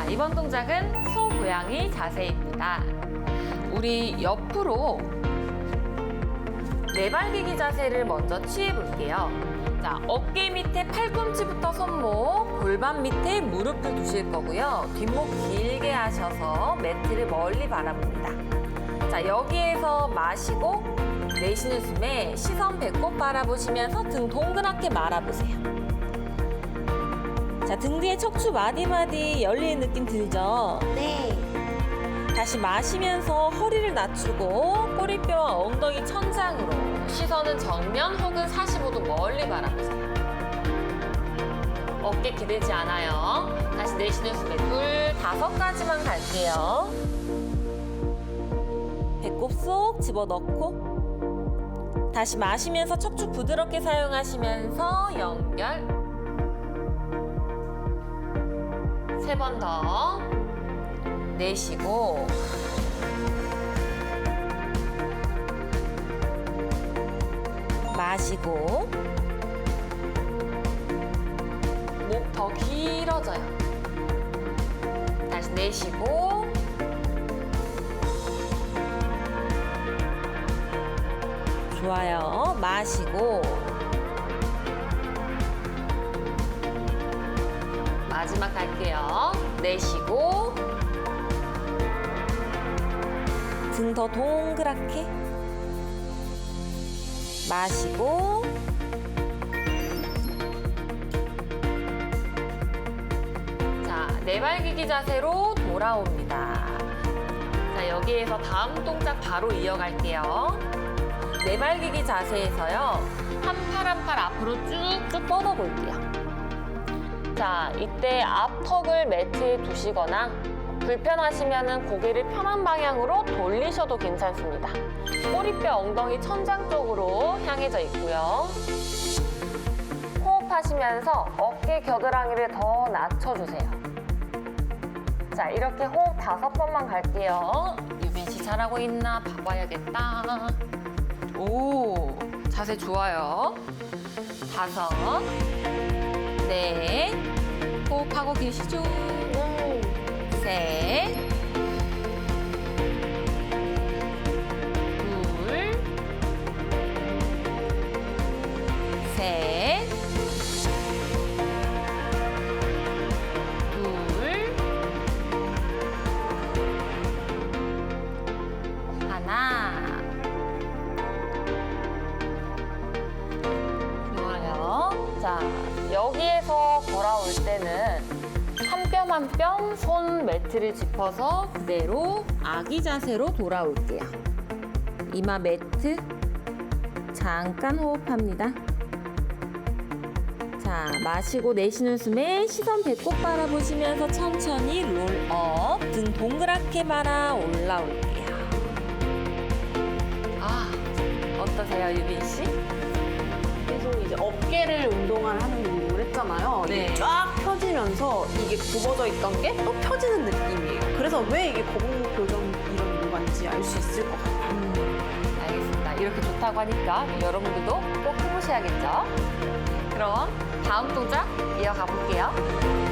자, 이번 동작은 소 고양이 자세입니다. 우리 옆으로 네발기기 자세를 먼저 취해 볼게요. 자, 어깨 밑에 팔꿈치부터 손목, 골반 밑에 무릎을 두실 거고요. 뒷목 길게 하셔서 매트를 멀리 바라봅니다. 자, 여기에서 마시고 내쉬는 숨에 시선 배꼽 바라보시면서 등 동그랗게 말아보세요. 자, 등 뒤에 척추 마디마디 열리는 느낌 들죠? 네. 다시 마시면서 허리를 낮추고 꼬리뼈와 엉덩이 천장으로 시선은 정면 혹은 45도 멀리 바라보세요. 어깨 기대지 않아요. 다시 내쉬는 숨에 둘, 다섯 가지만 갈게요. 배꼽 쏙 집어넣고 다시 마시면서 척추 부드럽게 사용하시면서 연결 세 번 더 내쉬고. 마시고. 목 더 길어져요. 다시 내쉬고. 좋아요. 마시고 마지막 갈게요. 내쉬고 등 더 동그랗게 마시고 자, 네발기기 자세로 돌아옵니다. 자, 여기에서 다음 동작 바로 이어갈게요. 네발기기 자세에서요. 한 팔 한 팔 앞으로 쭉쭉 뻗어 볼게요. 자, 이때 앞턱을 매트에 두시거나 불편하시면 고개를 편한 방향으로 돌리셔도 괜찮습니다. 꼬리뼈 엉덩이 천장 쪽으로 향해져 있고요. 호흡하시면서 어깨 겨드랑이를 더 낮춰주세요. 자, 이렇게 호흡 다섯 번만 갈게요. 유빈 씨 잘하고 있나 봐봐야겠다. 오, 자세 좋아요. 다섯, 넷, 호흡하고 계시죠? 여기에서 돌아올 때는 한 뼘 한 뼘 손 매트를 짚어서 그대로 아기 자세로 돌아올게요. 이마 매트 잠깐 호흡합니다. 자, 마시고 내쉬는 숨에 시선 배꼽 바라보시면서 천천히 롤업 등 동그랗게 말아 올라올게요. 아, 어떠세요, 유빈 씨? 계속 이제 어깨를 운동을 하는 운동 을 했잖아요. 네. 이게 쫙 펴지면서 이게 굽어져 있던 게 또 펴지는 느낌이에요. 그래서 왜 이게 거북목 교정 이런 이유가인지 알 수 있을 것 같아요. 음, 알겠습니다. 이렇게 좋다고 하니까 여러분들도 꼭 해보셔야겠죠? 그럼 다음 동작 이어가 볼게요.